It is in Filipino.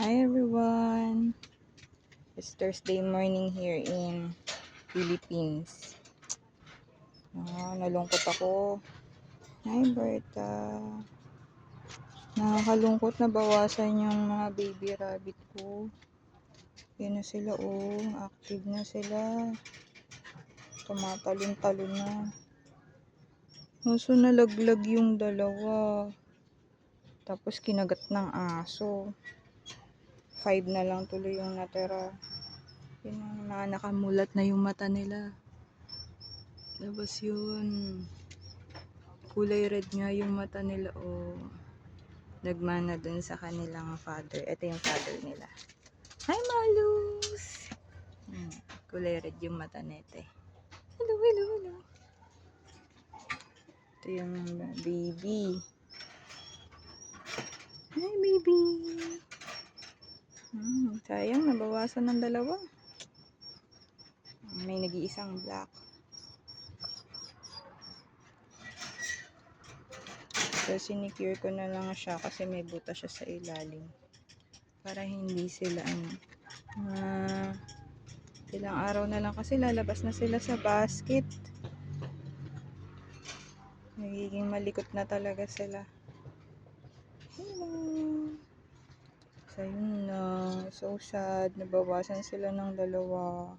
Hi everyone! It's Thursday morning here in Philippines. Ah, nalungkot ako. Hi Berta! Nakakalungkot na bawasan yung mga baby rabbit ko. Yan na sila oh. Active na sila. Tumatalon-talon na. Kaso nalaglag yung dalawa. Tapos kinagat ng aso. Five na lang tuloy yung natira. Yun yung na nakamulat na yung mata nila. Tapos yun. Kulay red nga yung mata nila. Oh. Nagmana dun sa kanilang father. Ito yung father nila. Hi Malus! Hmm. Kulay red yung mata nete. Hello, hello, hello. Ito yung baby. Hi, baby. Hmm, sayang, nabawasan ng dalawa. May nag-iisang black. So, sinicure ko na lang siya kasi may buta siya sa ilalim. Para hindi sila, ano, ah, ilang araw na lang kasi lalabas na sila sa basket. Nagiging malikot na talaga sila. Hello. So, yun na. So sad. Nabawasan sila ng dalawa.